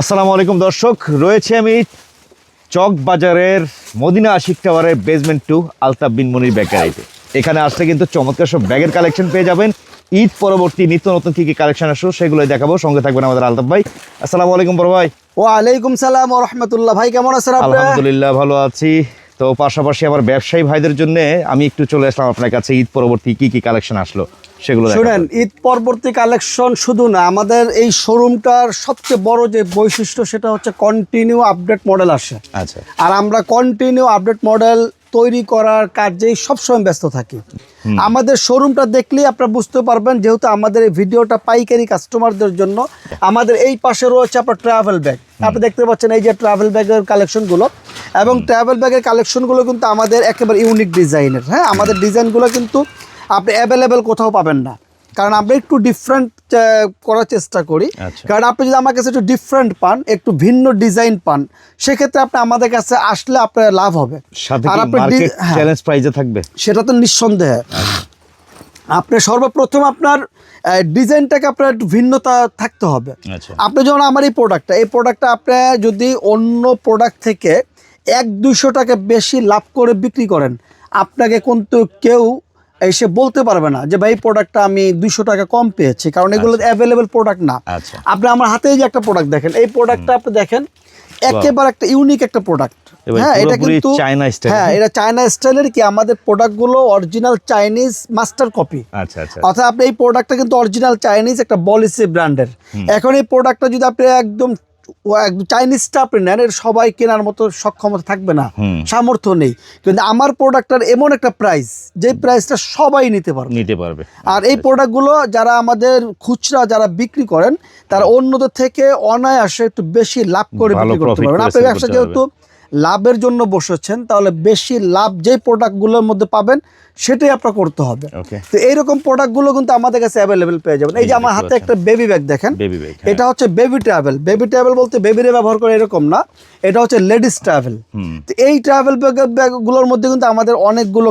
আসসালামু আলাইকুম দর্শক রয়েছে আমি চক বাজারের মদিনা আশিক টাওয়ারের বেসমেন্ট টু আলতাফ বিন মনির বেকারিতে এখানে আসলে কিন্তু চমৎকার সব ব্যাগের কালেকশন পেয়ে যাবেন। ঈদ পরবর্তী নিত্য নতুন কী কী কালেকশন আসো সেগুলোই দেখাবো। সঙ্গে থাকবেন আমাদের আলতাফ ভাই। আসসালামু আলাইকুম বড় ভাই। ওয়ালাইকুম সালাম রহমতুল্লাহ। ভাই কেমন আছেন আলহামদুলিল্লাহ ভালো আছি। তো পাশাপাশি আমার ব্যবসায়ী ভাইদের জন্য আমি একটু চলে আসলাম আপনার কাছে ঈদ পরবর্তী কি কি কালেকশন আসলো সেগুলো শুনেন ঈদ পরবর্তী কালেকশন শুধু না আমাদের এই শোরুমটার সবচেয়ে বড় যে বৈশিষ্ট্য সেটা হচ্ছে কন্টিনিউ আপডেট মডেল আসে। আচ্ছা। আর আমরা কন্টিনিউ আপডেট মডেল তৈরি করার কাজেই সবসময় ব্যস্ত থাকি। আমাদের শোরুমটা দেখলেই আপনারা বুঝতে পারবেন যেহেতু আমাদের এই ভিডিওটা পাইকারি কাস্টমারদের জন্য। আমাদের এই পাশে রয়েছে আপনার ট্রাভেল ব্যাগ আপনি দেখতে পাচ্ছেন এই যে ট্রাভেল ব্যাগের কালেকশনগুলো এবং ট্রাভেল ব্যাগের কালেকশনগুলো কিন্তু আমাদের একেবারে ইউনিক ডিজাইনের হ্যাঁ আমাদের ডিজাইনগুলো কিন্তু আপনি অ্যাভেলেবেল কোথাও পাবেন না। কারণ আমরা একটু ডিফারেন্ট করার চেষ্টা করি। আচ্ছা। কারণ আপনি যদি আমার কাছে একটু ডিফারেন্ট পান একটু ভিন্ন ডিজাইন পান সেক্ষেত্রে আপনি আমাদের কাছে আসলে আপনার লাভ হবে। আর আপনি মার্কেট হ্যাঁ, চ্যালেঞ্জ প্রাইজে থাকবে? সেটা তো নিঃসন্দেহে। আপনি সর্বপ্রথম আপনার ডিজাইনটাকে আপনার একটু ভিন্নতা থাকতে হবে। আচ্ছা। আপনি যেমন আমার এই প্রোডাক্টটা এই প্রোডাক্টটা আপনি যদি অন্য প্রোডাক্ট থেকে এক দুশো টাকা বেশি লাভ করে বিক্রি করেন আপনাকে কিন্তু কেউ এসে বলতে পারবে না যে ভাই প্রোডাক্টটা আমি দুইশো টাকা কম পেয়েছি কারণ এগুলো অ্যাভেলেবেল প্রোডাক্ট না। আচ্ছা। আপনি আমার হাতে যে একটা প্রোডাক্ট দেখেন এই প্রোডাক্টটা আপনি দেখেন একেবারে একটা ইউনিক একটা প্রোডাক্ট হ্যাঁ এটা কিন্তু চায়না স্টাইল হ্যাঁ এটা চায়না স্টাইলের কি আমাদের প্রোডাক্টগুলো অরিজিনাল চাইনিজ মাস্টার কপি আচ্ছা আচ্ছা। অর্থাৎ আপনি এই প্রোডাক্টটা কিন্তু অরিজিনাল চাইনিজ একটা বলিসি ব্র্যান্ডের এখন এই প্রোডাক্টটা যদি আপনি একদম চাইনিজটা আপনি নেন এর সবাই কেনার মতো সক্ষমতা থাকবে না। সামর্থ্য নেই। কিন্তু আমার প্রোডাক্টটার এমন একটা প্রাইস যে প্রাইসটা সবাই নিতে পারবে। নিতে পারবে। আর এই প্রোডাক্টগুলো যারা আমাদের খুচরা যারা বিক্রি করেন তারা অন্যদের থেকে অনায়াসে একটু বেশি লাভ করে বিক্রি করতে পারবেন। আপনি ব্যবসা যেহেতু লাভের জন্য বসেছেন তাহলে বেশি লাভ যেই প্রোডাক্টগুলোর মধ্যে পাবেন সেটাই আপনার করতে হবে। তো এইরকম প্রোডাক্টগুলো কিন্তু আমাদের কাছে অ্যাভেলেবেল পেয়ে যাবেন। এই যে আমার হাতে একটা বেবি ব্যাগ দেখেন। এটা হচ্ছে বেবি ট্রাভেল বেবি ট্রাভেল বলতে বেবিরে ব্যবহার করে এরকম না। এটা হচ্ছে লেডিস ট্রাভেল তো এই ট্রাভেল ব্যাগগুলোর মধ্যে কিন্তু আমাদের অনেকগুলো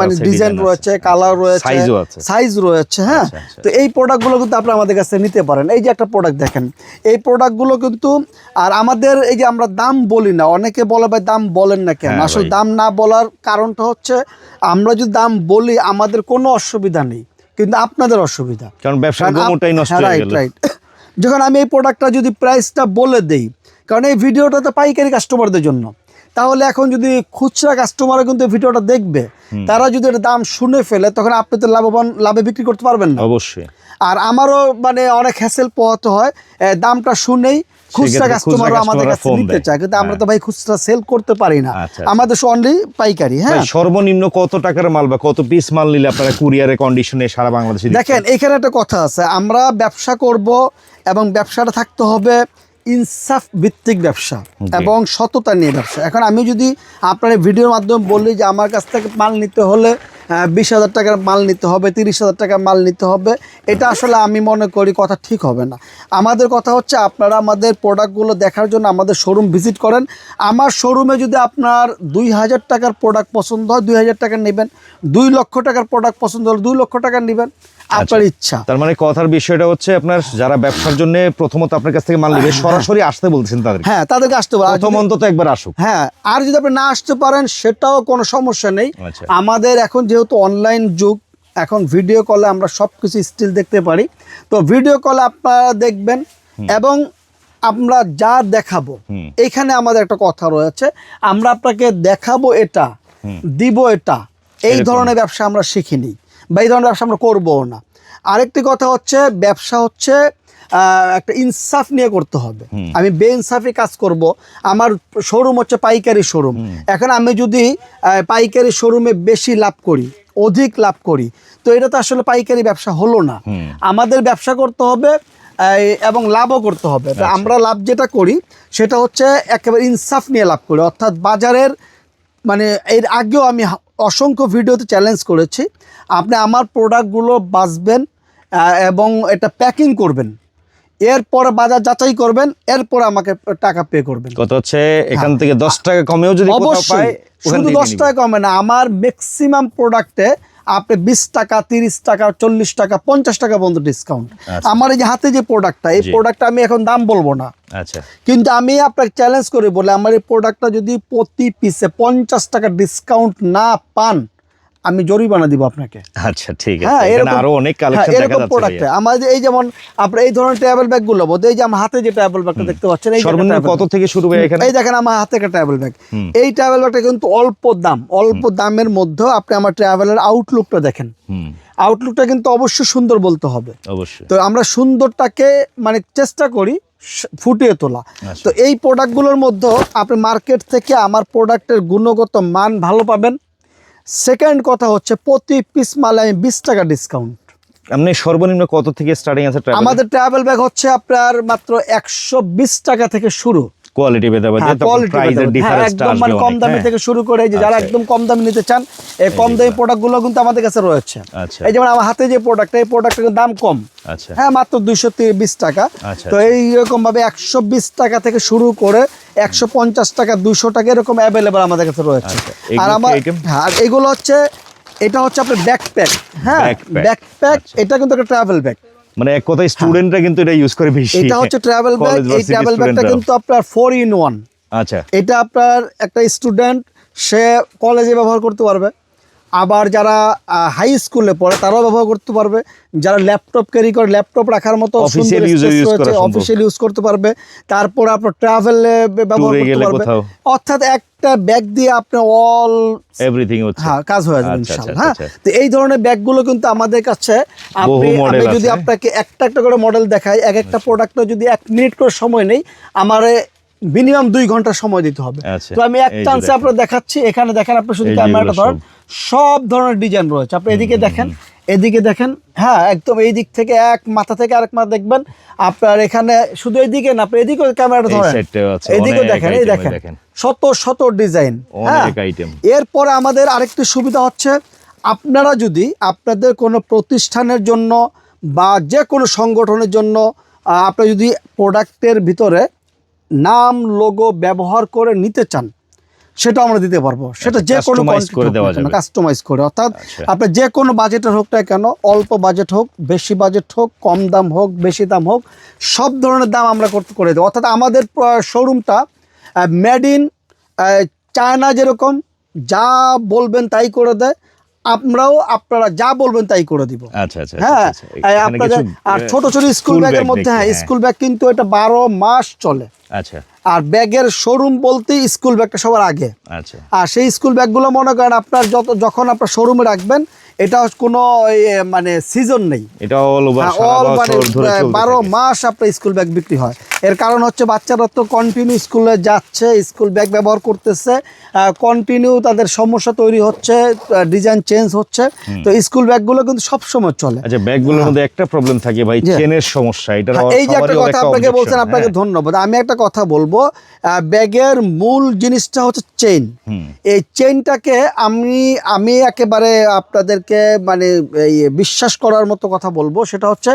মানে ডিজাইন রয়েছে কালার রয়েছে Size আছে। সাইজ রয়েছে হ্যাঁ। আচ্ছা, আচ্ছা। তো এই প্রোডাক্টগুলো কিন্তু আপনি আমাদের কাছে নিতে পারেন। এই যে একটা প্রোডাক্ট দেখেন। এই প্রোডাক্টগুলো কিন্তু আর আমাদের এই যে আমরা দাম বলি না অনেকে বলে ভাই দাম বলেন না কেন? হ্যাঁ আসলে দাম না বলার কারণটা হচ্ছে আমরা যদি দাম বলি আমাদের কোনো অসুবিধা নেই কিন্তু আপনাদের অসুবিধা। কারণ ব্যবসার আপ- গোমটাই নষ্ট হ্যাঁ, হয়ে গেল। right. যখন আমি এই প্রোডাক্টটা যদি প্রাইসটা বলে দেই কারণ এই ভিডিওটা তো পাইকারি কাস্টমারদের জন্য তাহলে এখন যদি খুচরা কাস্টমারও কিন্তু এই ভিডিওটা দেখবে তারা যদি এর দাম শুনে ফেলে তখন আপনি তো লাভবান লাভে বিক্রি করতে পারবেন না। অবশ্যই। আর আমারও মানে অনেক হ্যাসেল পোহাতে হয় দামটা শুনেই খুচরা কাস্টমারও আমাদের কাছে নিতে চায়। কিন্তু আমরা হ্যাঁ। তো ভাই খুচরা সেল করতে পারি না। আচ্ছা, আচ্ছা। আমাদের অনলি পাইকারি হ্যাঁ। সর্বনিম্ন কত টাকার মাল বা কত পিস মাল নিলে আপনারা কুরিয়ারে কন্ডিশনে সারা বাংলাদেশে দেখেন এখানে একটা কথা আছে। আমরা ব্যবসা করব এবং ব্যবসাটা থাকতে হবে ইনসাফ ভিত্তিক ব্যবসা এবং সততা নিয়ে ব্যবসা। এখন আমি যদি আপনার ভিডিওর মাধ্যমে বলি যে আমার কাছ থেকে মাল নিতে হলে বিশ হাজার টাকার মাল নিতে হবে তিরিশ হাজার টাকার মাল নিতে হবে এটা আসলে আমি মনে করি কথা ঠিক হবে না। আমাদের কথা হচ্ছে আপনারা আমাদের প্রোডাক্টগুলো দেখার জন্য আমাদের শোরুম ভিজিট করেন। আমার শোরুমে যদি আপনার দুই হাজার টাকার প্রোডাক্ট পছন্দ হয় দুই হাজার টাকা নেবেন। দুই লক্ষ টাকার প্রোডাক্ট পছন্দ হলে দুই লক্ষ টাকা নেবেন। আপনার ইচ্ছা। তার মানে কথার বিষয়টা হচ্ছে আপনার যারা ব্যবসার জন্য প্রথমত আপনার কাছ থেকে মাল নেবে সরাসরি আসতে বলছেন তাদের হ্যাঁ তাদেরকে আসতে পারে প্রথম অন্তত একবার আসুক। হ্যাঁ আর যদি আপনি না আসতে পারেন সেটাও কোনো সমস্যা নেই। আচ্ছা। আমাদের এখন যেহেতু অনলাইন যুগ এখন ভিডিও কলে আমরা সব কিছু স্টিল দেখতে পারি। তো ভিডিও কলে আপনারা দেখবেন এবং আমরা যা দেখাবো এখানে আমাদের একটা কথা রয়েছে। আমরা আপনাকে দেখাবো এটা দিব এটা এই ধরনের ব্যবসা আমরা শিখিনি। বা এই ধরনের ব্যবসা আমরা করব না। আরেকটি কথা হচ্ছে ব্যবসা হচ্ছে একটা ইনসাফ নিয়ে করতে হবে। আমি বেইনসাফি কাজ করব আমার শোরুম হচ্ছে পাইকারি শোরুম এখন আমি যদি পাইকারি শোরুমে বেশি লাভ করি অধিক লাভ করি তো এটা তো আসলে পাইকারি ব্যবসা হলো না। আমাদের ব্যবসা করতে হবে এবং লাভও করতে হবে। আমরা লাভ যেটা করি সেটা হচ্ছে একেবারে ইনসাফ নিয়ে লাভ করি। অর্থাৎ বাজারের মানে এর আগেও আমি অসংখ্য ভিডিওতে চ্যালেঞ্জ করেছি। আপনি আমার প্রোডাক্টগুলো বাঁচবেন এবং এটা প্যাকিং করবেন। এরপরে বাজার যাচাই করবেন এরপরে আমাকে টাকা পে করবেন। কত হচ্ছে এখান থেকে দশ টাকা কমেও যদি অবশ্যই। শুধু দশ টাকা কমে না আমার ম্যাক্সিমাম প্রোডাক্টে আপনি বিশ টাকা তিরিশ টাকা চল্লিশ টাকা পঞ্চাশ টাকা পর্যন্ত ডিসকাউন্ট আচ্ছা। আমার এই যে হাতে যে প্রোডাক্টটা এই প্রোডাক্টটা আমি এখন দাম বলব না। আচ্ছা। কিন্তু আমি আপনাকে চ্যালেঞ্জ করে বলে আমার এই প্রোডাক্টটা যদি প্রতি পিসে পঞ্চাশ টাকা ডিসকাউন্ট না পান আমি জরিমানা দিব আপনাকে। আচ্ছা ঠিক আছে। হ্যাঁ এখানে এরকম আরও অনেক হ্যাঁ, কালেকশন দেখা এরকম যাচ্ছে প্রোডাক্ট। আমাদের এই যেমন আপনার এই ধরনের ট্রাভেল ব্যাগগুলো বলতে এই যে আমার হাতে যে ট্রাভেল ব্যাগটা দেখতে পাচ্ছেন এই সর্বনিম্ন কত থেকে শুরু ভাই এখানে? এই দেখেন আমার হাতে একটা ট্রাভেল ব্যাগ এই ট্রাভেল ব্যাগটা কিন্তু অল্প দাম অল্প দামের মধ্যে আপনি আমার ট্রাভেলের আউটলুকটা দেখেন। আউটলুকটা কিন্তু অবশ্যই সুন্দর বলতে হবে। অবশ্যই। তো আমরা সুন্দরটাকে মানে চেষ্টা করি ফুটিয়ে তোলা। আচ্ছা। তো এই প্রোডাক্টগুলোর মধ্যে আপনি মার্কেট থেকে আমার প্রোডাক্টের গুণগত মান ভালো পাবেন। সেকেন্ড কথা হচ্ছে প্রতি পিস মালে আমি বিশ টাকা ডিসকাউন্ট আপনি সর্বনিম্ন কত থেকে স্টার্টিং আছে আমাদের ট্রাভেল ব্যাগ হচ্ছে আপনার মাত্র একশো বিশ টাকা থেকে শুরু। কোয়ালিটি ভেদে ভেদে তখন quality প্রাইসের ডিফারেন্সটা একদম মানে কম দামি? থেকে শুরু করে যে যারা আচ্ছা। একদম কম দামি নিতে চান এই কম দামি প্রোডাক্টগুলো কিন্তু আমাদের কাছে রয়েছে। আচ্ছা। এই যেমন আমার হাতে যে প্রোডাক্ট এই প্রোডাক্টের দাম কম। আচ্ছা। হ্যাঁ মাত্র দুইশো বিশ টাকা। তো এইরকম ভাবে একশো বিশ টাকা থেকে শুরু করে একশো পঞ্চাশ টাকা দুশো টাকা এরকম অ্যাভেলেবল আমাদের কাছে রয়েছে। আর আমার? হ্যাঁ, আর এগুলো হচ্ছে এটা হচ্ছে আপনার ব্যাকপ্যাক হ্যাঁ ব্যাকপ্যাক। এটা কিন্তু একটা ট্রাভেল ব্যাগ মানে এক কথায় স্টুডেন্টরা কিন্তু এটা ইউজ করে বেশি। এটা হচ্ছে ট্রাভেল ব্যাগ এই ট্রাভেল ব্যাগটা কিন্তু আপনার ফোর ইন ওয়ান আচ্ছা। এটা আপনার একটা স্টুডেন্ট সে কলেজে ব্যবহার করতে পারবে। আবার যারা হাই স্কুলে পড়ে তারাও ব্যবহার করতে পারবে। যারা ল্যাপটপ ক্যারি করে ল্যাপটপ রাখার মতো। অফিসিয়াল ইউজ করতে পারবে। তারপর আপনার ট্রাভেলে ব্যবহার করতে পারবে। অর্থাৎ একটা ব্যাগ দিয়ে আপনি অল এভরিথিং হ্যাঁ কাজ হয়ে যাবে আচ্ছা, ইনশাআল্লাহ আচ্ছা, হ্যাঁ? আচ্ছা। তো এই ধরনের ব্যাগগুলো কিন্তু আমাদের কাছে আপনি আমি যদি আপনাকে একটা একটা করে মডেল দেখাই এক একটা। প্রোডাক্টে যদি এক মিনিট করে সময় নেই আমার মিনিমাম দুই ঘণ্টা সময় দিতে হবে। আচ্ছা, তো আমি এক চান্সে। আপনার দেখাচ্ছি এখানে দেখেন আপনি শুধু ক্যামেরাটা ধরেন সব। ধরনের ডিজাইন রয়েছে। আপনি এদিকে দেখেন এদিকে দেখেন হ্যাঁ একদম এই দিক থেকে এক মাথা থেকে আরেক মাথা দেখবেন আপনার এখানে শুধু এইদিকে না আপনি এদিকে ক্যামেরাটা ধরেন। সাইডটাও আছে, এদিকে দেখেন এই দেখেন। শত শত ডিজাইন হ্যাঁ। এরপরে আমাদের আরেকটি সুবিধা হচ্ছে আপনারা যদি আপনাদের কোনো প্রতিষ্ঠানের জন্য বা যে কোনো সংগঠনের জন্য আহ, আপনি যদি প্রোডাক্টের ভিতরে নাম লোগো ব্যবহার করে নিতে চান সেটা আমরা দিতে পারব সেটা যে কোনো আচ্ছা। কাস্টমাইজ করে অর্থাৎ আচ্ছা। আপনার যে কোনো বাজেটের হোক না কেন অল্প বাজেট হোক বেশি বাজেট হোক কম দাম হোক বেশি দাম হোক সব ধরনের দাম আমরা করতে করে দেবো অর্থাৎ আমাদের শোরুমটা মেড ইন চায়না যেরকম যা বলবেন তাই করে দেয় আমরাও আপনারা যা বলবেন তাই করে দিব। আচ্ছা আচ্ছা হ্যাঁ আচ্ছা, এখানে আপনাদের আর ছোট ছোট স্কুল ব্যাগের মধ্যে হ্যাঁ হ্যাঁ। স্কুল ব্যাগ কিন্তু এটা বারো মাস চলে। আচ্ছা। আর ব্যাগের শোরুম বলতে স্কুল ব্যাগটা সবার আগে। আচ্ছা। আর সেই স্কুল ব্যাগগুলো মনে করেন আপনার যত যখন আপনার শোরুমে রাখবেন এটা কোনো মানে সিজন নেই। এটা অল ওভার হ্যাঁ, বারো মাস আপনার স্কুল ব্যাগ বিক্রি হয়। এর কারণ হচ্ছে বাচ্চারা তো কন্টিনিউ স্কুলে যাচ্ছে স্কুল ব্যাগ ব্যবহার করতেছে কন্টিনিউ তাদের সমস্যা তৈরি হচ্ছে ডিজাইন চেঞ্জ হচ্ছে তো স্কুল ব্যাগগুলো কিন্তু সবসময় চলে। আচ্ছা ব্যাগগুলোর মধ্যে একটা প্রবলেম থাকে ভাই। চেনের সমস্যা এটা হ্যাঁ, এই যে একটা কথা আপনাকে বলছেন আপনাকে ধন্যবাদ। আমি একটা কথা বলব ব্যাগের মূল জিনিসটা হচ্ছে চেইন এই চেইনটাকে আমি আমি একেবারে আপনাদেরকে মানে এই বিশ্বাস করার মতো কথা বলব সেটা হচ্ছে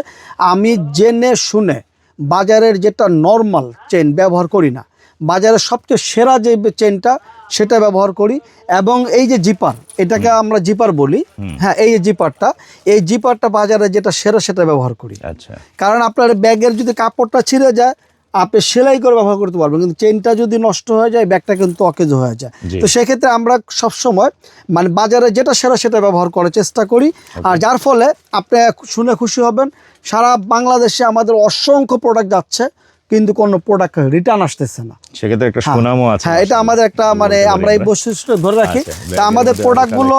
আমি জেনে শুনে বাজারের যেটা নর্মাল চেন ব্যবহার করি না বাজারের সবচেয়ে সেরা যে চেনটা সেটা ব্যবহার করি এবং এই যে জিপার এটাকে আমরা জিপার বলি। হ্যাঁ এই যে জিপারটা এই জিপারটা বাজারে যেটা সেরা সেটা ব্যবহার করি। আচ্ছা। কারণ আপনার ব্যাগের যদি কাপড়টা ছিঁড়ে যায় আপনি সেলাই করে ব্যবহার করতে পারবেন কিন্তু চেনটা যদি নষ্ট হয়ে যায় ব্যাগটা কিন্তু অকেজ হয়ে যায়। তো সেক্ষেত্রে আমরা সবসময় মানে বাজারে যেটা সেরা সেটা ব্যবহার করার চেষ্টা করি। আর যার ফলে আপনি শুনে খুশি হবেন সারা বাংলাদেশে আমাদের অসংখ্য প্রোডাক্ট যাচ্ছে কিন্তু কোনো প্রোডাক্ট রিটার্ন আসতেছে না। সেক্ষেত্রে একটা হ্যাঁ। সুনামও আছে হ্যাঁ এটা আমাদের একটা মানে আমরা এই। বৈশিষ্ট্য ধরে রাখি। তা আমাদের প্রোডাক্টগুলো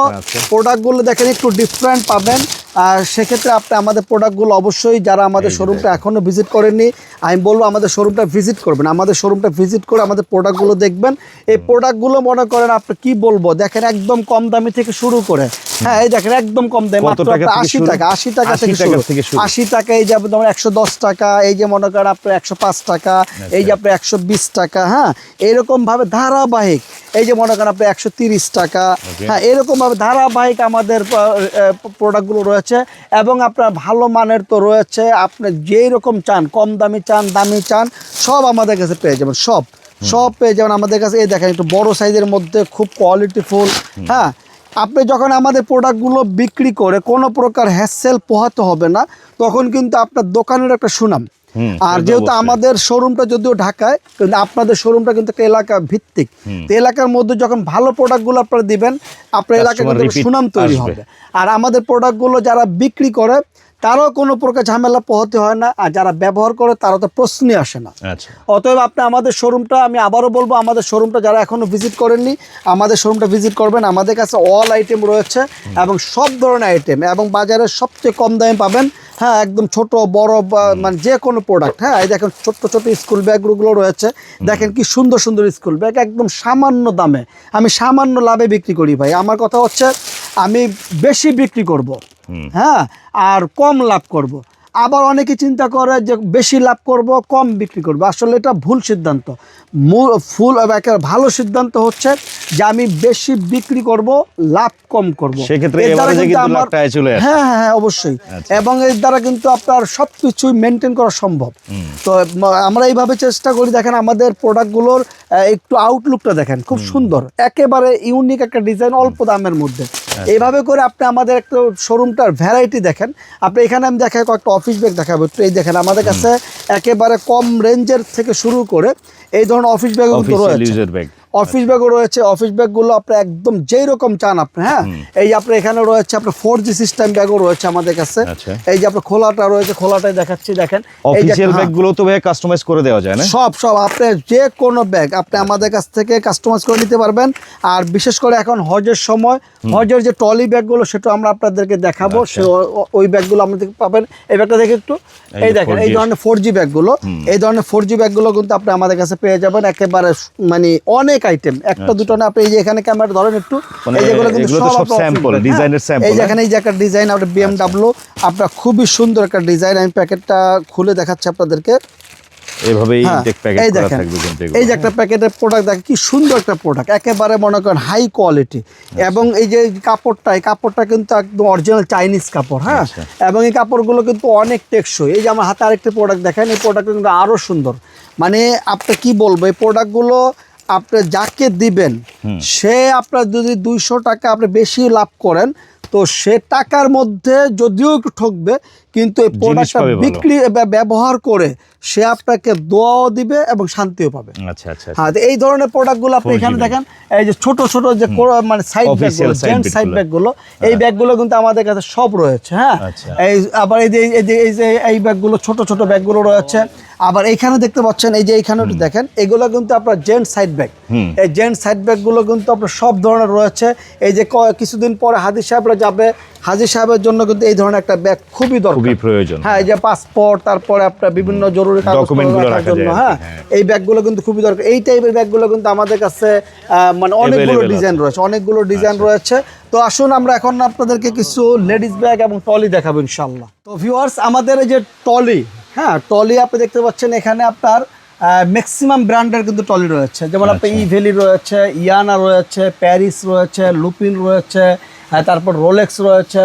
প্রোডাক্টগুলো দেখেন একটু ডিফারেন্ট পাবেন। আর সেক্ষেত্রে আপনি আমাদের প্রোডাক্টগুলো অবশ্যই যারা আমাদের শোরুমটা এখনও ভিজিট করেননি আমি বলব আমাদের শোরুমটা ভিজিট করবেন। আমাদের শোরুমটা ভিজিট করে আমাদের প্রোডাক্টগুলো দেখবেন। এই প্রোডাক্টগুলো মনে করেন আপনি কি বলব দেখেন একদম কম দামি থেকে শুরু করে হ্যাঁ এই দেখেন একদম কম দামি মাত্র টাকা আশি টাকা আশি টাকা থেকে শুরু। আশি টাকা এই যে যেমন একশো দশ টাকা এই যে মনে করেন আপনার একশো পাঁচ টাকা এই যে আপনার একশো বিশ টাকা হ্যাঁ এরকমভাবে ধারাবাহিক এই যে মনে করেন আপনার একশো তিরিশ টাকা হ্যাঁ এরকমভাবে ধারাবাহিক আমাদের প্রোডাক্টগুলো রয়েছে। এবং আপনার ভালো মানের তো রয়েছে। আপনি যেই রকম চান কম দামি চান দামি চান সব আমাদের কাছে পেয়ে যাবেন সব। সব পেয়ে যাবেন আমাদের কাছে। এই দেখেন একটু বড় সাইজের মধ্যে খুব কোয়ালিটিফুল হ্যাঁ? আপনি যখন আমাদের প্রোডাক্টগুলো বিক্রি করে কোনো প্রকার হ্যাসেল পোহাতে হবে না তখন কিন্তু আপনার দোকানের একটা সুনাম। আর যেহেতু। আমাদের শোরুমটা যদিও ঢাকায় কিন্তু আপনাদের শোরুমটা কিন্তু একটা এলাকা ভিত্তিক। তো এলাকার মধ্যে যখন ভালো প্রোডাক্টগুলো আপনারা দিবেন আপনার এলাকায় Customer কিন্তু সুনাম তৈরি হবে। আর আমাদের প্রোডাক্টগুলো যারা বিক্রি করে তারাও কোনো প্রকার ঝামেলা পোহাতে হয় না আর যারা ব্যবহার করে তারা তো প্রশ্নই আসে না। আচ্ছা। অতএব আপনি আমাদের শোরুমটা আমি আবারও বলব আমাদের শোরুমটা যারা এখনও ভিজিট করেননি আমাদের শোরুমটা ভিজিট করবেন। আমাদের কাছে অল আইটেম রয়েছে এবং সব ধরনের আইটেম এবং বাজারে সবচেয়ে কম দামে পাবেন হ্যাঁ একদম ছোট বড় মানে যে কোনো প্রোডাক্ট হ্যাঁ এই দেখেন ছোট্ট ছোট স্কুল ব্যাগগুলো রয়েছে। দেখেন কি সুন্দর সুন্দর স্কুল ব্যাগ একদম সামান্য দামে। আমি সামান্য লাভে বিক্রি করি ভাই। আমার কথা হচ্ছে আমি বেশি বিক্রি করব। হ্যাঁ আর কম লাভ করব। আবার অনেকে চিন্তা করে যে বেশি লাভ করব কম বিক্রি করব। আসলে এটা ভুল সিদ্ধান্ত। মূল ফুল একেবারে ভালো সিদ্ধান্ত হচ্ছে যে আমি বেশি বিক্রি করব লাভ কম করব। হ্যাঁ হ্যাঁ হ্যাঁ অবশ্যই। আচ্ছা। এবং এর দ্বারা কিন্তু আপনার সব কিছুই মেনটেন করা সম্ভব। তো আমরা এইভাবে চেষ্টা করি দেখেন আমাদের প্রোডাক্টগুলোর একটু আউটলুকটা দেখেন খুব সুন্দর। একেবারে ইউনিক একটা ডিজাইন অল্প দামের মধ্যে। আচ্ছা। এইভাবে করে আপনি আমাদের একটা শোরুমটার ভ্যারাইটি দেখেন। আপনি এখানে আমি দেখাই কয়েকটা অফিস ব্যাগ দেখাবো একটু। এই দেখেন আমাদের কাছে একেবারে কম রেঞ্জের থেকে শুরু করে এই ধরনের অফিস ব্যাগও কিন্তু অফিসিয়াল রয়েছে। ব্যাগ অফিস ব্যাগও রয়েছে অফিস ব্যাগগুলো আপনি একদম যেই রকম চান আপনি হ্যাঁ? এই যে আপনার এখানে রয়েছে আপনার ফোর জি সিস্টেম ব্যাগও রয়েছে আমাদের কাছে। আচ্ছা। এই যে আপনার খোলাটা রয়েছে খোলাটাই দেখাচ্ছি দেখেন। অফিসিয়াল ব্যাগগুলো তো ভাই কাস্টমাইজ করে দেওয়া যায় না? সব সব আপনি যে কোনো ব্যাগ আপনি আমাদের কাছ থেকে কাস্টমাইজ করে নিতে পারবেন। আর বিশেষ করে এখন হজের সময় হজের যে ট্রলি ব্যাগগুলো সেটা আমরা আপনাদেরকে দেখাবো। সে ও- ও- ওই ব্যাগগুলো আমাদের পাবেন। এই ব্যাগটা দেখে একটু এই এই দেখেন এই ধরনের ফোর জি ব্যাগগুলো এই ধরনের ফোর জি ব্যাগগুলো কিন্তু আপনি আমাদের কাছে পেয়ে যাবেন। একেবারে মানে অনেক আইটেম একটা দুটো না আপনি এই যে এখানে ক্যামেরা ধরেন একটু আচ্ছা। এই যেগুলো কিন্তু সব এই? এই যে ডিজাইন আপনার বিএমডাব্লিউ আপনার খুবই সুন্দর একটা ডিজাইন আমি প্যাকেটটা খুলে দেখাচ্ছি আপনাদেরকে। এভাবেই হ্যাঁ, প্যাকেট এই করা থাকবে কিন্তু এই যে একটা প্যাকেটের প্রোডাক্ট দেখেন কি সুন্দর একটা প্রোডাক্ট একেবারে মনে করেন হাই কোয়ালিটি আচ্ছা। এবং এই যে কাপড়টা এই কাপড়টা কিন্তু একদম অরিজিনাল চাইনিজ কাপড় হ্যাঁ? আচ্ছা। এবং এই কাপড়গুলো কিন্তু অনেক টেকসই। এই যে আমার হাতে আরেকটা প্রোডাক্ট দেখেন এই প্রোডাক্ট কিন্তু আরও সুন্দর। মানে আপনি কি বলব এই প্রোডাক্টগুলো আপনি যাকে দিবেন সে আপনার যদি দুইশো টাকা আপনি বেশি লাভ করেন তো সে টাকার মধ্যে যদিও একটু ঠকবে কিন্তু এই প্রোডাক্টটা বিক্রি বা ব্যবহার করে সে আপনাকে দোয়াও দিবে এবং শান্তিও পাবে। আচ্ছা আচ্ছা হ্যাঁ এই ধরনের প্রোডাক্টগুলো আপনি এখানে দেখেন এই যে ছোট ছোট যে মানে সাইড ব্যাগগুলো side জেন্ট সাইড ব্যাগগুলো এই ব্যাগগুলো কিন্তু আমাদের কাছে সব রয়েছে হ্যাঁ। আচ্ছা। এই আবার এই যে এই যে এই যে এই ব্যাগগুলো ছোট ছোট ব্যাগগুলো রয়েছে। আবার এইখানে দেখতে পাচ্ছেন এই যে এইখানে একটু দেখেন এগুলো কিন্তু আপনার জেন্ট সাইড ব্যাগ এই জেন্ট সাইড ব্যাগগুলো কিন্তু আপনার সব ধরনের রয়েছে। এই যে কিছুদিন পরে হাজির সাহেবরা যাবে। হাজির সাহেবের জন্য কিন্তু এই ধরনের একটা ব্যাগ খুবই দরকার। খুবই প্রয়োজন। হ্যাঁ এই যে পাসপোর্ট তারপরে আপনার বিভিন্ন জরুরি কাগজপত্রগুলো রাখার জন্য হ্যাঁ হ্যাঁ। এই ব্যাগগুলো কিন্তু খুবই দরকার। এই টাইপের ব্যাগগুলো কিন্তু আমাদের কাছে মানে অনেকগুলো ডিজাইন রয়েছে অনেকগুলো ডিজাইন রয়েছে। তো আসুন আমরা এখন আপনাদেরকে কিছু লেডিস ব্যাগ এবং টলি দেখাবো ইনশাল্লাহ তো ভিউয়ার্স আমাদের এই যে টলি হ্যাঁ টলি আপনি দেখতে পাচ্ছেন এখানে আপনার ম্যাক্সিমাম ব্র্যান্ডের কিন্তু টলি রয়েছে যেমন আপনার আচ্ছা। ইভেলি রয়েছে ইয়ানা রয়েছে প্যারিস রয়েছে লুপিন রয়েছে তারপর রোলেক্স রয়েছে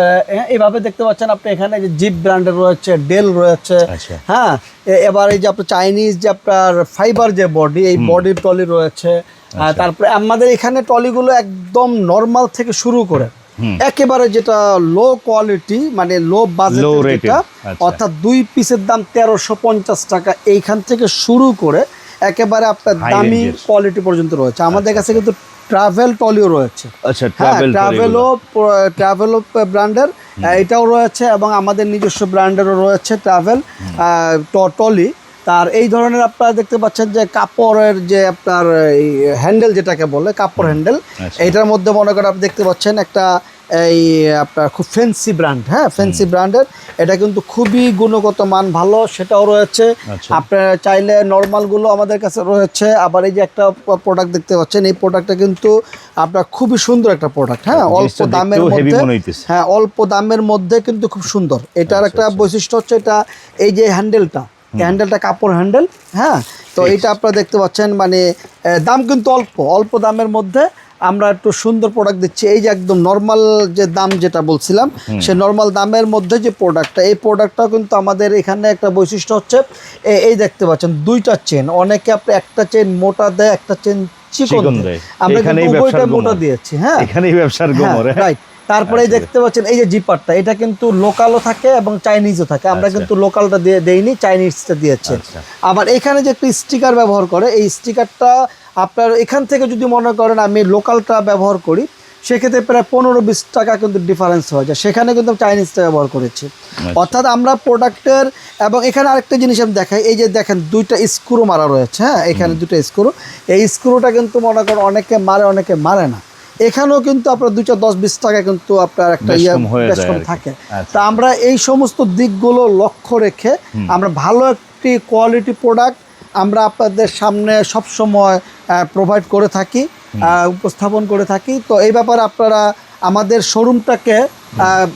এইভাবে দেখতে পাচ্ছেন আপনি এখানে যে জিপ ব্র্যান্ডের রয়েছে ডেল রয়েছে আচ্ছা। হ্যাঁ এবার এই যে আপনার চাইনিজ যে আপনার ফাইবার যে বডি এই বডির টলি রয়েছে আচ্ছা। তারপরে আমাদের এখানে টলিগুলো একদম নর্মাল থেকে শুরু করে একেবারে যেটা লো কোয়ালিটি মানে লো বাজেট যেটা আচ্ছা। অর্থাৎ দুই পিসের দাম তেরোশো পঞ্চাশ টাকা এইখান থেকে শুরু করে একেবারে আপনার দামি কোয়ালিটি পর্যন্ত রয়েছে। আমাদের কাছে কিন্তু ট্রাভেল টলিও রয়েছে। আচ্ছা হ্যাঁ ট্রাভেল ট্রাভেলও ট্রাভেলও ব্র্যান্ডের এটাও রয়েছে এবং আমাদের নিজস্ব ব্র্যান্ডেরও রয়েছে ট্রাভেল টলি। তার এই ধরনের আপনারা দেখতে পাচ্ছেন যে কাপড়ের যে আপনার এই হ্যান্ডেল যেটাকে বলে কাপড় হ্যান্ডেল আচ্ছা। এইটার মধ্যে মনে করেন আপনি দেখতে পাচ্ছেন একটা এই আপনার খুব ফেন্সি ব্র্যান্ড হ্যাঁ ফেন্সি ব্র্যান্ডের এটা কিন্তু খুবই গুণগত মান ভালো সেটাও রয়েছে। আচ্ছা। আপনার চাইলে নর্মালগুলো আমাদের কাছে রয়েছে। আবার এই যে একটা প্রোডাক্ট দেখতে পাচ্ছেন এই প্রোডাক্টটা কিন্তু আপনার খুবই সুন্দর একটা প্রোডাক্ট হ্যাঁ অল্প দামের মধ্যে হ্যাঁ অল্প দামের মধ্যে কিন্তু খুব সুন্দর। এটার একটা বৈশিষ্ট্য হচ্ছে এটা এই যে হ্যান্ডেলটা হ্যান্ডেলটা কাপড় হ্যান্ডেল হ্যাঁ? তো এটা আপনারা দেখতে পাচ্ছেন মানে দাম কিন্তু অল্প অল্প দামের মধ্যে আমরা একটু সুন্দর প্রোডাক্ট দিচ্ছি। এই যে একদম নর্মাল যে দাম যেটা বলছিলাম সে নর্মাল দামের মধ্যে যে প্রোডাক্টটা এই প্রোডাক্টটাও কিন্তু আমাদের এখানে একটা বৈশিষ্ট্য হচ্ছে এই দেখতে পাচ্ছেন দুইটা চেন অনেকে আপনি একটা চেন মোটা দেয় একটা চেন চিকন দেয়। আমরা কিন্তু উভয়টা মোটা দিয়েছি হ্যাঁ? এখানেই ব্যবসার গোমর হ্যাঁ? রাইট তারপরে এই দেখতে পাচ্ছেন এই যে জিপারটা এটা কিন্তু লোকালও থাকে এবং চাইনিজও থাকে। আমরা আচ্ছা। কিন্তু লোকালটা দিয়ে দেইনি চাইনিজটা দিয়েছে। আচ্ছা। আবার এখানে যে একটা স্টিকার ব্যবহার করে এই স্টিকারটা আপনার এখান থেকে যদি মনে করেন আমি লোকালটা ব্যবহার করি সেক্ষেত্রে প্রায় পনেরো বিশ টাকা কিন্তু ডিফারেন্স হয়ে যায়। সেখানে কিন্তু চাইনিজটা ব্যবহার করেছি। অর্থাৎ আমরা প্রোডাক্টের এবং এখানে আরেকটা জিনিস আমি দেখাই এই যে দেখেন দুইটা স্ক্রু মারা রয়েছে হ্যাঁ? এখানে দুটো স্ক্রু এই স্ক্রুটা কিন্তু মনে করেন অনেকে মারে অনেকে মারে না। এখানেও কিন্তু আপনার দুইটা দশ বিশ টাকা কিন্তু আপনার একটা ইয়ে। থাকে। আচ্ছা। তা আমরা এই সমস্ত দিকগুলো লক্ষ্য রেখে আমরা ভালো একটি কোয়ালিটি প্রোডাক্ট আমরা আপনাদের সামনে সব সময় প্রোভাইড করে থাকি উপস্থাপন করে থাকি। তো এই ব্যাপারে আপনারা আমাদের শোরুমটাকে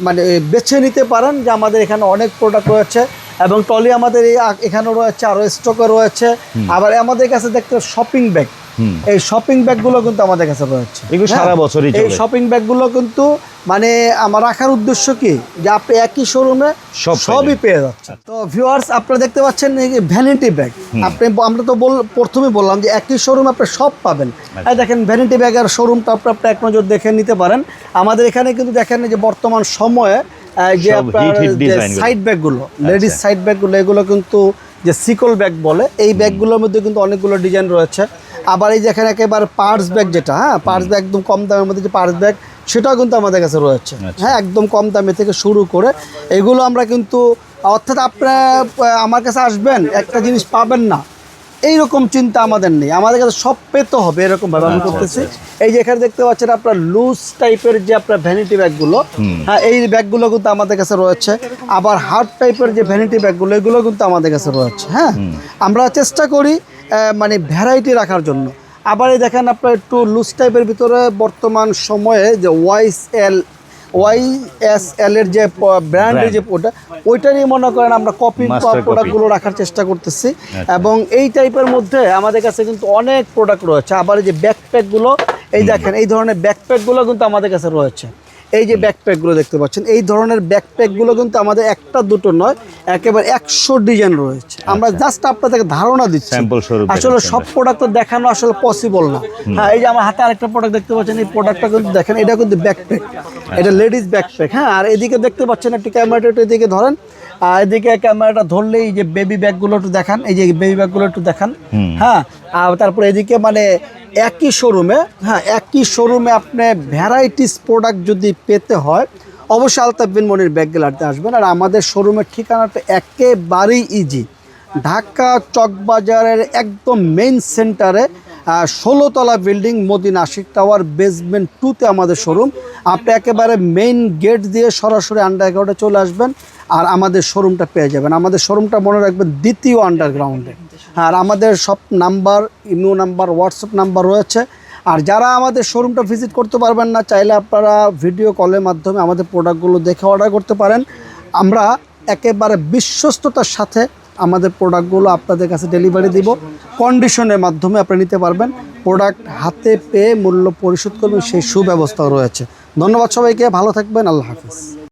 মানে বেছে নিতে পারেন যে আমাদের এখানে অনেক প্রোডাক্ট রয়েছে এবং টলি আমাদের এই এখানেও রয়েছে আরও স্টকে রয়েছে। আবার আমাদের কাছে দেখতে শপিং ব্যাগ। এই শপিং ব্যাগগুলো কিন্তু আমাদের কাছে রয়েছে। এগুলো সারা হ্যাঁ, বছরই এই। শপিং ব্যাগগুলো কিন্তু মানে আমার রাখার উদ্দেশ্য কি? যে আপনি একই শোরুমে সবই পেয়ে যাচ্ছেন। তো ভিউয়ার্স আপনারা দেখতে পাচ্ছেন ভ্যানিটি ব্যাগ আপনি আমরা তো বল প্রথমে বললাম যে একই শোরুম আপনি সব পাবেন। আচ্ছা। এই দেখেন ভ্যানিটি ব্যাগের শোরুমটা আপনি আপনি এক নজর দেখে নিতে পারেন। আমাদের এখানে কিন্তু দেখেন যে বর্তমান সময়ে যে আপনার সাইড ব্যাগগুলো। লেডিস সাইড ব্যাগগুলো এগুলো কিন্তু যে সিকল ব্যাগ বলে এই ব্যাগগুলোর মধ্যে কিন্তু অনেকগুলো ডিজাইন রয়েছে। আবার এই যে এখানে একেবারে পার্স ব্যাগ যেটা হ্যাঁ পার্স ব্যাগ একদম কম দামের মধ্যে যে পার্স ব্যাগ সেটাও কিন্তু আমাদের কাছে রয়েছে আচ্ছা। হ্যাঁ একদম কম দামে থেকে শুরু করে এগুলো আমরা কিন্তু অর্থাৎ আপনারা আমার কাছে আসবেন একটা জিনিস পাবেন না এইরকম চিন্তা আমাদের নেই। আমাদের কাছে সব পেতে হবে এরকম ভাবে আমি আচ্ছা, করতেছি। এই যে এখানে দেখতে পাচ্ছেন আপনার লুজ টাইপের যে আপনার ভ্যানিটি ব্যাগগুলো হ্যাঁ এই ব্যাগগুলো কিন্তু আমাদের কাছে রয়েছে। আবার হার্ড টাইপের যে ভ্যানিটি ব্যাগগুলো এগুলো কিন্তু আমাদের কাছে রয়েছে হ্যাঁ। আমরা চেষ্টা করি মানে ভ্যারাইটি রাখার জন্য। আবার এই দেখেন আপনার একটু লুজ টাইপের ভিতরে বর্তমান সময়ে যে Y S L Y S L এর যে ব্র্যান্ডের যে প্রোডাক্ট ওইটা নিয়ে মনে করেন আমরা কপি প্রোডাক্টগুলো রাখার চেষ্টা করতেছি। আচ্ছা। এবং এই টাইপের মধ্যে আমাদের কাছে কিন্তু অনেক প্রোডাক্ট রয়েছে। আবার এই যে ব্যাকপ্যাকগুলো এই দেখেন এই ধরনের ব্যাকপ্যাকগুলো কিন্তু আমাদের কাছে রয়েছে। এই যে ব্যাকপ্যাকগুলো দেখতে পাচ্ছেন এই ধরনের ব্যাকপ্যাকগুলো কিন্তু আমাদের একটা দুটো নয় একেবারে একশো ডিজাইন রয়েছে। আমরা জাস্ট আপনাদেরকে ধারণা দিচ্ছি। আসলে সব প্রোডাক্ট তো দেখানো আসলে পসিবল না। হ্যাঁ এই যে আমার হাতে আরেকটা প্রোডাক্ট দেখতে পাচ্ছেন এই প্রোডাক্টটা কিন্তু দেখেন এটা কিন্তু ব্যাকপ্যাক এটা লেডিস ব্যাকপ্যাক হ্যাঁ আর এদিকে দেখতে পাচ্ছেন একটি ক্যামেরাটা একটু এদিকে ধরেন আর এদিকে ক্যামেরাটা ধরলেই যে বেবি ব্যাগগুলো একটু দেখান এই যে বেবি ব্যাগগুলো একটু দেখান। হ্যাঁ আর তারপরে এদিকে মানে একই শোরুমে হ্যাঁ একই শোরুমে আপনি ভ্যারাইটিস প্রোডাক্ট যদি পেতে হয়, অবশ্যই আলতাফ মনির ব্যাগ গ্যালারিতে আসবেন। আর আমাদের শোরুমের ঠিকানাটা একেবারেই ইজি ঢাকা চকবাজারের একদম মেইন সেন্টারে ষোলোতলা building Madina Ashiq tower basement টুতে আমাদের শোরুম আপনি একেবারে মেইন গেট দিয়ে সরাসরি আন্ডারগ্রাউন্ডে চলে আসবেন আর আমাদের শোরুমটা পেয়ে যাবেন। আমাদের শোরুমটা মনে রাখবেন দ্বিতীয় আন্ডারগ্রাউন্ডে আর আমাদের সব number imo number WhatsApp number রয়েছে। আর যারা আমাদের শোরুমটা ভিজিট করতে পারবেন না, চাইলে আপনারা ভিডিও কলের মাধ্যমে আমাদের প্রোডাক্টগুলো দেখে অর্ডার করতে পারেন। আমরা একেবারে বিশ্বস্ততার সাথে আমাদের প্রোডাক্টগুলো আপনাদের কাছে ডেলিভারি দিব। কন্ডিশনের মাধ্যমে আপনি নিতে পারবেন। প্রোডাক্ট হাতে পেয়ে মূল্য পরিশোধ করবেন, সেই সুব্যবস্থাও রয়েছে। ধন্যবাদ সবাইকে, ভালো থাকবেন, আল্লাহ হাফিজ।